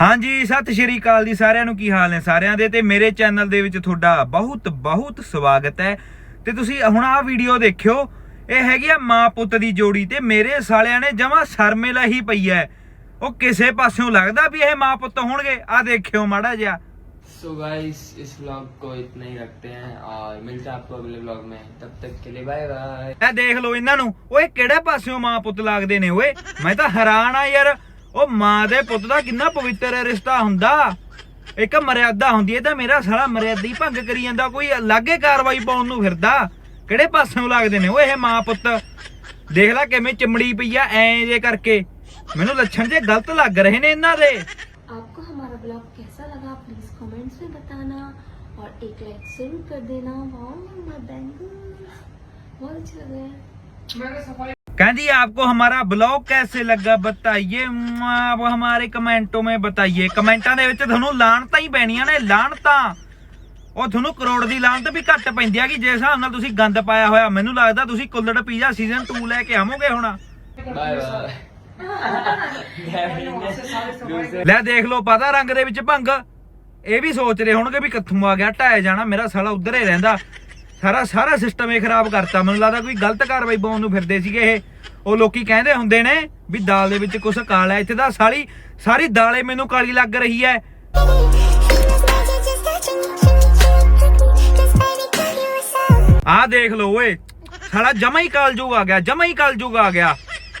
ਹਾਂਜੀ ਸਤਿ ਸ਼੍ਰੀ ਅਕਾਲ ਜੀ ਸਾਰਿਆਂ ਨੂੰ ਕੀ ਹਾਲ ਨੇ ਸਾਰਿਆਂ ਦੇ ਤੇ ਮੇਰੇ ਚੈਨਲ ਦੇ ਵਿੱਚ ਤੁਹਾਡਾ ਬਹੁਤ ਬਹੁਤ ਸਵਾਗਤ ਹੈ ਤੇ ਤੁਸੀਂ ਹੁਣ ਆਹ ਵੀਡੀਓ ਦੇਖਿਓ ਇਹ ਹੈਗੀ ਆ ਮਾਂ ਪੁੱਤ ਦੀ ਜੋੜੀ ਤੇ ਮੇਰੇ ਸਾਲਿਆਂ ਨੇ ਜਮਾ ਸ਼ਰਮੇਲਾ ਹੀ ਪਈ ਹੈ ਉਹ ਕਿਸੇ ਪਾਸਿਓਂ ਲੱਗਦਾ ਵੀ ਇਹ ਮਾਂ ਪੁੱਤ ਹੋਣਗੇ ਆ ਦੇਖਿਓ ਮਾੜਾ ਜਿਹਾ सो गाइस इस व्लॉग को इतना ही रखते हैं और मिलते हैं आपको अगले व्लॉग में तब तक के लिए बाय बाय ਇਹ ਦੇਖ ਲਓ ਇਹਨਾਂ ਨੂੰ ਓਏ ਕਿਹੜੇ ਪਾਸਿਓਂ ਮਾਂ ਪੁੱਤ ਲੱਗਦੇ ਨੇ ਓਏ ਮੈਂ ਤਾਂ ਹੈਰਾਨ ਆ ਯਾਰ ਉਹ ਮਾਂ ਦੇ ਪੁੱਤ ਦਾ ਕਿੰਨਾ ਪਵਿੱਤਰ ਰਿਸ਼ਤਾ ਹੁੰਦਾ ਇੱਕ ਮਰਿਆਦਾ ਹੁੰਦੀ ਹੈ ਤਾਂ ਮੇਰਾ ਸਾਲਾ ਮਰਿਆਦਾ ਹੀ ਭੰਗ ਕਰੀ ਜਾਂਦਾ ਕੋਈ ਅਲੱਗੇ ਕਾਰਵਾਈ ਪਾਉਣ ਨੂੰ ਫਿਰਦਾ ਕਿਹੜੇ ਪਾਸਿਓਂ ਲੱਗਦੇ ਨੇ ਓਏ ਇਹ ਮਾਂ ਪੁੱਤ ਦੇਖ ਲੈ ਕਿਵੇਂ ਚਮੜੀ ਪਈ ਆ ਐਂ ਜੇ ਕਰਕੇ ਮੈਨੂੰ ਲੱਛਣ ਜੇ ਗਲਤ ਲੱਗ ਰਹੇ ਨੇ ਇਹਨਾਂ ਦੇ आपको हमारा ब्लॉग कैसा लगा प्लीज कमेंट्स में बताना और एक लाइक जरूर कर देना वाओ माय बैंगल्स बहुत अच्छे लग रहे हैं कहती आपको हमारा ब्लॉग कैसे लगा बताइए मुआ, अब हमारे कमेंटों में बताइए ਕਮੈਂਟਾਂ ਦੇ ਵਿੱਚ ਤੁਹਾਨੂੰ ਲਾਣਤਾਂ ਹੀ ਪੈਣੀਆਂ ਨੇ ਲਾਣਤਾਂ ਉਹ ਤੁਹਾਨੂੰ ਕਰੋੜ ਦੀ ਲਾਣਤ ਵੀ ਘੱਟ ਪੈਂਦੀ ਆ ਕਿ ਜੇ ਹਿਸਾਬ ਨਾਲ ਤੁਸੀਂ ਗੰਦ ਪਾਇਆ ਹੋਇਆ ਮੈਨੂੰ ਲੱਗਦਾ ਤੁਸੀਂ ਕੁੱਲੜ ਪੀਜ਼ਾ ਸੀਜ਼ਨ 2 ਲੈ ਕੇ ਆਵੋਗੇ ਹੁਣ बाय बाय ਲੈ ਦੇਖ ਲਓ ਪਤਾ ਰੰਗ ਦੇ ਵਿੱਚ ਭੰਗ ਇਹ ਵੀ ਸੋਚ ਰਹੇ ਹੋਣਗੇ ਵੀ ਕਿੱਥੋਂ ਆ ਗਿਆ ਢਾਏ ਜਾਣਾ ਮੇਰਾ ਸਾਲਾ ਉਧਰ ਹੀ ਰਹਿੰਦਾ ਸਾਰਾ ਸਾਰਾ ਸਿਸਟਮ ਇਹ ਖਰਾਬ ਕਰਤਾ। ਮੈਨੂੰ ਲੱਗਦਾ ਕੋਈ ਗਲਤ ਕਾਰਵਾਈ ਪਾਉਣ ਨੂੰ ਫਿਰਦੇ ਸੀਗੇ ਇਹ। ਉਹ ਲੋਕੀ ਕਹਿੰਦੇ ਹੁੰਦੇ ਨੇ ਵੀ ਦਾਲ ਦੇ ਵਿੱਚ ਕੁਛ ਕਾਲਾ ਇੱਥੇ ਤਾਂ ਸਾਰੀ ਸਾਰੀ ਦਾਲੇ ਮੈਨੂੰ ਕਾਲੀ ਲੱਗ ਰਹੀ ਹੈ। ਆਹ ਦੇਖ ਲਓ ਓਏ। ਸਾਲਾ ਜਮਾ ਹੀ ਕਲਯੁਗ ਆ ਗਿਆ, ਜਮਾ ਹੀ ਕਲਯੁਗ ਆ ਗਿਆ।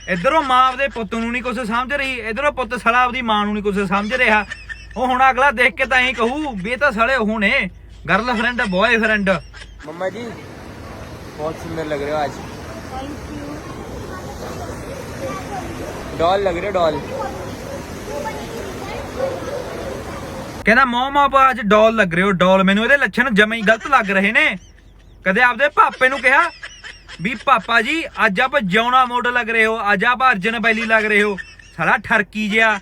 ਇਧਰੋਂ ਮਾਂ ਆਪਦੇ ਪੁੱਤ ਨੂੰ ਨਹੀਂ ਕੁਛ ਸਮਝ ਰਹੀ, ਇਧਰੋਂ ਪੁੱਤ ਸਾਲਾ ਆਪਦੀ ਮਾਂ ਨੂੰ ਨਹੀਂ ਕੁਛ ਸਮਝ ਰਿਹਾ। ਉਹ ਹੁਣ ਅਗਲਾ ਦੇਖ ਕੇ ਤਾਂ ਐਂ ਕਹੂ ਵੀ ਇਹ ਤਾਂ ਸਾਲੇ ਉਹ ਨੇ। ਗਰਲ ਫਰੈਂਡ ਬॉय ਫਰੈਂਡ मम्मा जी बहुत सुंदर लग रहे हो आज डॉल लग रहे हो डॉल ਕਹਿੰਦਾ ਮੋਮ ਆਪ ਅੱਜ ਡੋਲ ਲੱਗ ਰਹੇ ਹੋ ਡੋਲ ਮੈਨੂੰ ਇਹਦੇ ਲੱਛਣ ਜਮਾ ਹੀ ਗਲਤ ਲੱਗ ਰਹੇ ਨੇ ਕਦੇ ਆਪਦੇ ਪਾਪੇ ਨੂੰ ਕਿਹਾ ਵੀ ਪਾਪਾ ਜੀ ਅੱਜ ਆਪ ਜਿਉਣਾ ਮੋਡ ਲੱਗ ਰਹੇ ਹੋ ਅੱਜ ਆਪ ਅਰਜਨ ਬੈਲੀ ਲੱਗ ਰਹੇ ਹੋ ਸਾਲਾ ਠਰਕੀ ਜਿਆ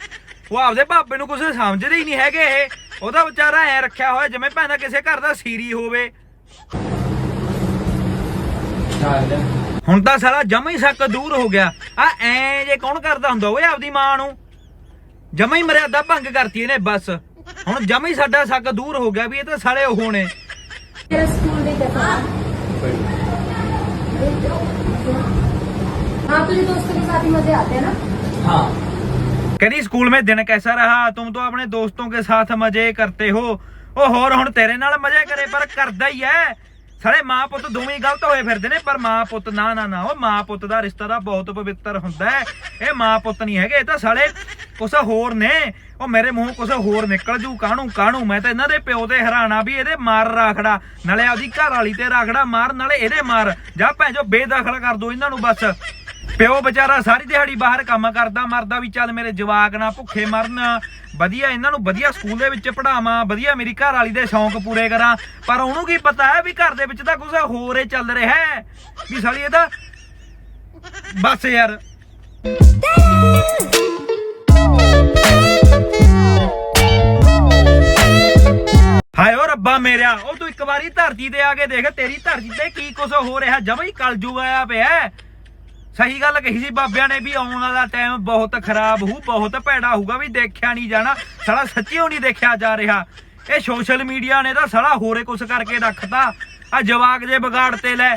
ਉਹ ਆਪਦੇ ਪਾਪੇ ਨੂੰ ਕੁਝ ਸਮਝਦੇ ਹੀ ਨਹੀਂ ਹੈਗੇ ਇਹ ਉਹਦਾ ਵਿਚਾਰਾ ਐ ਰੱਖਿਆ ਹੋਇਆ ਜਿਵੇਂ ਭੈਣਾ ਕਿਸੇ ਘਰ ਦਾ ਸੀਰੀ ਹੋਵੇ ਹੁਣ ਤਾਂ ਸਾਲਾ ਜਮਾ ਹੀ ਸ਼ੱਕ ਦੂਰ ਹੋ ਗਿਆ ਆ ਐ ਜੇ ਕੌਣ ਕਰਦਾ ਹੁੰਦਾ ਓਏ ਆਪਦੀ ਮਾਂ ਨੂੰ ਜਮਾ ਹੀ ਮਰਿਆਦਾ ਭੰਗ ਕਰਤੀ ਇਹਨੇ ਬਸ ਹੁਣ ਜਮਾ ਹੀ ਸਾਡਾ ਸ਼ੱਕ ਦੂਰ ਹੋ ਗਿਆ ਵੀ ਇਹ ਤਾਂ ਸਾਲੇ ਉਹ ਨੇ मेरा स्कूल डे कैसा रहा हाँ तुझे दोस्तों के साथ ही मजे आते हैं ना हाँ ਕਹਿੰਦੀ ਸਕੂਲ में दिन कैसा रहा तुम तो अपने दोस्तों के साथ मजे करते हो ਉਹ ਹੋਰ ਹੁਣ ਤੇਰੇ ਨਾਲ ਮਜ਼ੇ ਕਰੇ ਪਰ ਕਰਦਾ ਹੀ ਐ ਸਾਲੇ ਮਾਂ ਪੁੱਤ ਦੋਵੇਂ ਗਲਤ ਹੋਏ ਫਿਰਦੇ ਨੇ, ਪਰ ਮਾਂ ਪੁੱਤ ਨਾ ਨਾ ਨਾ, ਉਹ ਮਾਂ ਪੁੱਤ ਦਾ ਰਿਸ਼ਤਾ ਦਾ ਬਹੁਤ ਪਵਿੱਤਰ ਹੁੰਦਾ ਹੈ। ਇਹ ਮਾਂ ਪੁੱਤ ਨਹੀਂ ਹੈਗੇ, ਇਹ ਤਾਂ ਸਾਲੇ ਕੁਛ ਹੋਰ ਨੇ। ਉਹ ਮੇਰੇ ਮੂੰਹ ਕੁਛ ਹੋਰ ਨਿਕਲ ਜੂ, ਕਾਹਨੂੰ ਕਾਹਨੂੰ? ਮੈਂ ਤਾਂ ਇਹਨਾਂ ਦੇ ਪਿਓ ਤੇ ਹੈਰਾਨਾ ਵੀ ਇਹਦੇ ਮਾਰ ਰਾਖੜਾ, ਨਾਲੇ ਆਪਦੀ ਘਰ ਵਾਲੀ ਤੇ ਰਾਖੜਾ ਮਾਰ, ਨਾਲੇ ਇਹਦੇ ਮਾਰ। ਜਾਂ ਭੈਂਜੋ ਬੇਦਖਲ ਕਰ ਦੋ ਇਹਨਾਂ ਨੂੰ ਬਸ। ਪਿਓ ਵਿਚਾਰਾ ਸਾਰੀ ਦਿਹਾੜੀ ਬਾਹਰ ਕੰਮ ਕਰਦਾ, ਮਰਦਾ ਵੀ ਚੱਲ ਮੇਰੇ ਜਵਾਕ ਨਾ ਭੁੱਖੇ ਮਰਨ। ਵਧੀਆ ਇਹਨਾਂ ਨੂੰ ਵਧੀਆ ਸਕੂਲ ਦੇ ਵਿੱਚ ਪੜਾਵਾਂ ਵਧੀਆ ਮੇਰੀ ਘਰ ਵਾਲੀ ਦੇ ਸ਼ੌਂਕ ਪੂਰੇ ਕਰਾਂ। ਪਰ ਉਹਨੂੰ ਕੀ ਪਤਾ ਹੈ ਵੀ ਘਰ ਦੇ ਵਿੱਚ ਤਾਂ ਕੁਝ ਹੋਰ ਹੀ ਚੱਲ ਰਿਹਾ ਹੈ। ਵੀ ਸਾਲੀ ਇਹ ਤਾਂ ਬਸ ਯਾਰ। ਹਾਏ ਓ ਰੱਬਾ ਮੇਰਿਆ, ਉਹ ਤੂੰ ਇੱਕ ਵਾਰੀ ਧਰਤੀ ਤੇ ਆ ਕੇ ਦੇਖ ਤੇਰੀ ਧਰਤੀ ਤੇ ਕੀ ਕੁਝ ਹੋ ਰਿਹਾ, ਜਮਾ ਹੀ ਕਲਜੂਗ ਆਇਆ ਪਿਆ ਸਹੀ ਗੱਲ ਕਹੀ ਸੀ ਬਾਬਿਆਂ ਨੇ ਵੀ ਆਉਣ ਵਾਲਾ ਟਾਈਮ ਬਹੁਤ ਖਰਾਬ ਹੋਊ ਬਹੁਤ ਭੈੜਾ ਹੋਊਗਾ ਵੀ ਦੇਖਿਆ ਨਹੀਂ ਜਾਣਾ, ਸਾਲਾ ਸੱਚੀ ਨਹੀਂ ਦੇਖਿਆ ਜਾ ਰਿਹਾ। ਇਹ ਸੋਸ਼ਲ ਮੀਡੀਆ ਨੇ ਤਾਂ ਸਾਲਾ ਹੋਰੇ ਕੁਛ ਕਰਕੇ ਰੱਖਤਾ। ਆ ਜਵਾਕ ਜੇ ਵਿਗਾੜ ਤੇ ਲੈ,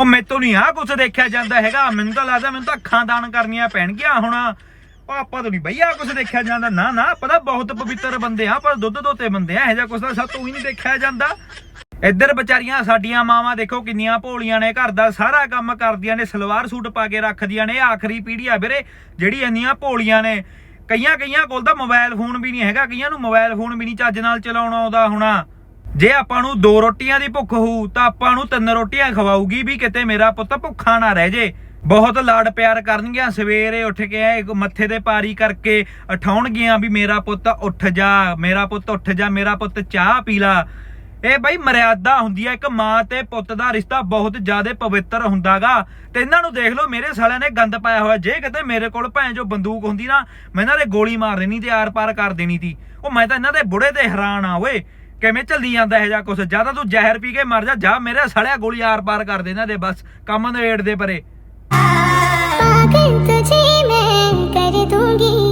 ਉਹ ਮੈਤੋਂ ਨਹੀਂ ਆ ਕੁਛ ਦੇਖਿਆ ਜਾਂਦਾ ਹੈਗਾ। ਮੈਨੂੰ ਤਾਂ ਲੱਗਦਾ ਮੈਨੂੰ ਤਾਂ ਅੱਖਾਂ ਦਾਨ ਕਰਨੀਆਂ ਪੈਣਗੀਆਂ ਹੁਣ। ਉਹ ਆਪਾਂ ਤਾਂ ਨਹੀਂ ਬਈਆ ਕੁਛ ਦੇਖਿਆ ਜਾਂਦਾ। ਨਾ ਨਾ ਪਤਾ ਬਹੁਤ ਪਵਿੱਤਰ ਬੰਦੇ ਆ ਪਰ ਦੁੱਧ ਦੋਤੇ ਬੰਦੇ ਆ, ਇਹੋ ਜਿਹਾ ਕੁਛ ਤਾਂ ਸਭ ਤੋਂ ਹੀ ਨਹੀਂ ਦੇਖਿਆ ਜਾਂਦਾ। ਇੱਧਰ ਵਿਚਾਰੀਆਂ, ਸਾਡੀਆਂ ਮਾਵਾਂ ਦੇਖੋ ਕਿੰਨੀਆਂ ਭੋਲੀਆਂ ਨੇ, ਘਰ ਦਾ ਸਾਰਾ ਕੰਮ ਕਰਦੀਆਂ ਨੇ, ਸਲਵਾਰ ਸੂਟ ਪਾ ਕੇ ਰੱਖਦੀਆਂ ਨੇ ਇਹ ਆਖਰੀ ਪੀੜ੍ਹੀ ਆ ਵੀਰੇ, ਜਿਹੜੀ ਇੰਨੀਆਂ ਭੋਲੀਆਂ ਨੇ। ਕਈਆਂ ਕਈਆਂ ਕੋਲ ਤਾਂ ਮੋਬਾਈਲ ਫੋਨ ਵੀ ਨਹੀਂ ਹੈਗਾ, ਕਈਆਂ ਨੂੰ ਮੋਬਾਈਲ ਫੋਨ ਵੀ ਨਹੀਂ, ਚੱਜ ਨਾਲ ਚਲਾਉਣਾ ਆਉਂਦਾ ਹੋਣਾ। ਜੇ ਆਪਾਂ ਨੂੰ ਦੋ ਰੋਟੀਆਂ ਦੀ ਭੁੱਖ ਹੋਊ, ਤਾਂ ਆਪਾਂ ਨੂੰ ਤਿੰਨ ਰੋਟੀਆਂ ਖਵਾਊਗੀ ਵੀ ਕਿਤੇ ਮੇਰਾ ਪੁੱਤ ਭੁੱਖਾ ਨਾ ਰਹਿ ਜੇ। ਬਹੁਤ ਲਾਡ ਪਿਆਰ ਕਰਨਗੀਆਂ, ਸਵੇਰੇ ਉੱਠ ਕੇ ਐ ਮੱਥੇ ਤੇ ਪਾਰੀ ਕਰਕੇ ਉਠਾਉਣਗੀਆਂ ਵੀ ਮੇਰਾ ਪੁੱਤ ਉੱਠ ਜਾ, ਮੇਰਾ ਪੁੱਤ ਉੱਠ ਜਾ, ਮੇਰਾ ਪੁੱਤ ਚਾਹ ਪੀ ਲਾ। ਇਹ ਬਈ ਮਰਿਆਦਾ ਹੁੰਦੀ ਆ, ਇੱਕ ਮਾਂ ਤੇ ਪੁੱਤ ਦਾ ਰਿਸ਼ਤਾ ਬਹੁਤ ਜ਼ਿਆਦਾ ਪਵਿੱਤਰ ਹੁੰਦਾਗਾ। ਤੇ ਇਹਨਾਂ ਨੂੰ ਦੇਖ ਲਓ, ਮੇਰੇ ਸਾਲਿਆਂ ਨੇ ਗੰਦ ਪਾਇਆ ਹੋਇਆ। ਜੇ ਕਿਤੇ ਮੇਰੇ ਕੋਲ ਭੈਣ ਜੋ ਬੰਦੂਕ ਹੁੰਦੀ ਨਾ, ਮੈਂ ਇਹਨਾਂ ਦੇ ਗੋਲੀ ਮਾਰ ਦੇਣੀ ਤੇ ਆਰ-ਪਾਰ ਕਰ ਦੇਣੀ ਸੀ। ਉਹ ਮੈਂ ਤਾਂ ਇਹਨਾਂ ਦੇ ਬੁੜੇ ਤੇ ਹੈਰਾਨ ਆ, ਓਏ। ਕਿਵੇਂ ਚੱਲੀ ਜਾਂਦਾ ਇਹ ਜਾਂ ਕੁਛ? ਜਾਂ ਤਾਂ ਤੂੰ ਜ਼ਹਿਰ ਪੀ ਕੇ ਮਰ ਜਾ ਜਾ ਮੇਰੇ ਸਾਲਿਆ ਗੋਲੀ ਆਰ-ਪਾਰ ਕਰ ਦੇ ਇਹਨਾਂ ਦੇ ਬਸ, ਕੰਮ ਨਵੇੜ ਦੇ ਪਰੇ। ਪਾਗਲ ਤੁਝੇ ਮੈਂ ਕਰ ਦੂੰਗੀ।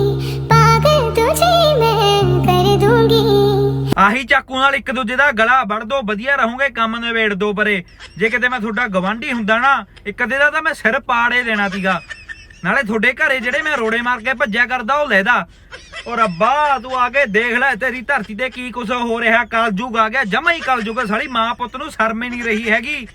ਆਹੀ ਚਾਕੂ ਨਾਲ ਇੱਕ ਦੂਜੇ ਦਾ ਗਲਾ ਵੜ ਦੋ ਵਧੀਆ ਰਹੋਗੇ ਕੰਮ ਨਿਬੇੜ ਦੋ ਪਰੇ। ਜੇ ਕਿਤੇ ਮੈਂ ਤੁਹਾਡਾ ਗਵਾਂਢੀ ਹੁੰਦਾ ਨਾ ਇੱਕ ਅੱਧੇ ਦਾ ਤਾਂ ਮੈਂ ਸਿਰ ਪਾੜੇ ਦੇਣਾ ਸੀਗਾ। ਨਾਲੇ ਤੁਹਾਡੇ ਘਰੇ ਜਿਹੜੇ ਮੈਂ ਰੋੜੇ ਮਾਰ ਕੇ ਭੱਜਿਆ ਕਰਦਾ ਉਹ ਲੈਦਾ ਉਹ ਰੱਬਾ ਤੂੰ ਆ ਕੇ ਦੇਖ ਲੈ ਤੇਰੀ ਧਰਤੀ ਤੇ ਕੀ ਕੁਛ ਹੋ ਰਿਹਾ। ਕਲਯੁਗ ਆ ਗਿਆ ਜਮਾ ਹੀ ਕਲਯੁਗ ਆ, ਸਾਲੀ ਮਾਂ ਪੁੱਤ ਨੂੰ ਸ਼ਰਮ ਹੀ ਨਹੀਂ ਰਹੀ ਹੈਗੀ।